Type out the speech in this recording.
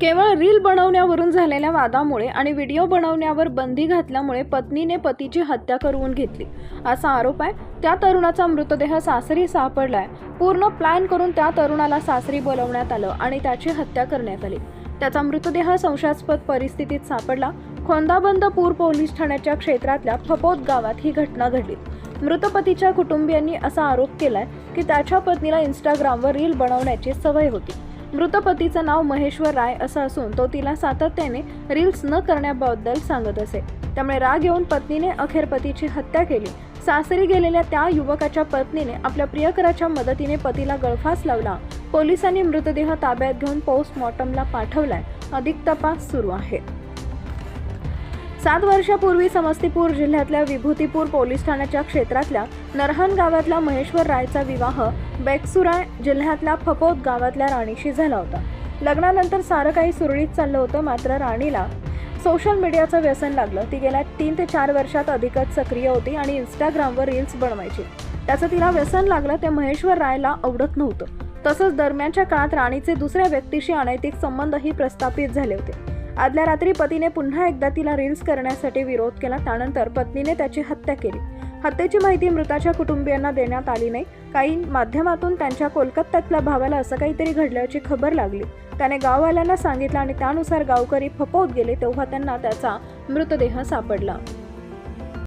केवळ रील बनवण्यावरून झालेल्या वादामुळे आणि व्हिडिओ बनवण्यावर बंदी घातल्यामुळे पत्नीने पतीची हत्या करून घेतली. असा आरोप आहे. त्या तरुणाचा मृतदेह सासरी सापडलाय. पूर्ण प्लॅन करून त्या तरुणाला सासरी बोलवण्यात आलं आणि त्याची हत्या करण्यात आली. त्याचा मृतदेह संशयास्पद परिस्थितीत सापडला. खोंदाबंद पूर पोलीस ठाण्याच्या क्षेत्रातल्या फपोत गावात ही घटना घडली. मृत पतीच्या कुटुंबियांनी असा आरोप केलाय की त्याच्या पत्नीला इंस्टाग्रामवर रील बनवण्याची सवय होती. मृत पतीचं नाव महेश्वर राय असं असून तो तिला सातत्याने रील्स न करण्याबद्दल सांगत असे. त्यामुळे राग येऊन पत्नीने अखेर पतीची हत्या केली. सासरी गेलेल्या त्या युवकाच्या पत्नीने आपल्या प्रियकराच्या मदतीने पतीला गळफास लावला. पोलिसांनी मृतदेह ताब्यात घेऊन पोस्टमॉर्टमला पाठवलाय. अधिक तपास सुरू आहे. सात वर्षापूर्वी समस्तीपूर जिल्ह्यातल्या विभूतीपूर पोलीस ठाण्याच्या क्षेत्रातल्या नरहन गावातला महेश्वर रायचा विवाह बेक्सुराय जिल्ह्यातल्या फपोत गावातल्या राणीशी झाला होता. लग्नानंतर सारं काही सुरळीत चाललं होतं मात्र राणीला सोशल मीडियाचं व्यसन लागलं. ती गेल्या तीन ते चार वर्षात अधिकच सक्रिय होती आणि इंस्टाग्रामवर रील्स बनवायची. त्याचं तिला व्यसन लागलं ते महेश्वर रायला आवडत नव्हतं. तसंच दरम्यानच्या काळात राणीचे दुसऱ्या व्यक्तीशी अनैतिक संबंधही प्रस्थापित झाले होते. आदल्या रात्री पतीने पुन्हा एकदा तिला रील्स करण्यासाठी विरोध केला. त्यानंतर पत्नीने त्याची हत्या केली. हत्येची माहिती मृताच्या कुटुंबियांना देण्यात आली नाही. काही माध्यमातून त्यांच्या कोलकात्यातल्या भावाला असं काहीतरी घडल्याची खबर लागली. त्याने गाववाल्यांना सांगितलं आणि त्यानुसार गावकरी फपवत गेले तेव्हा त्यांना त्याचा मृतदेह सापडला.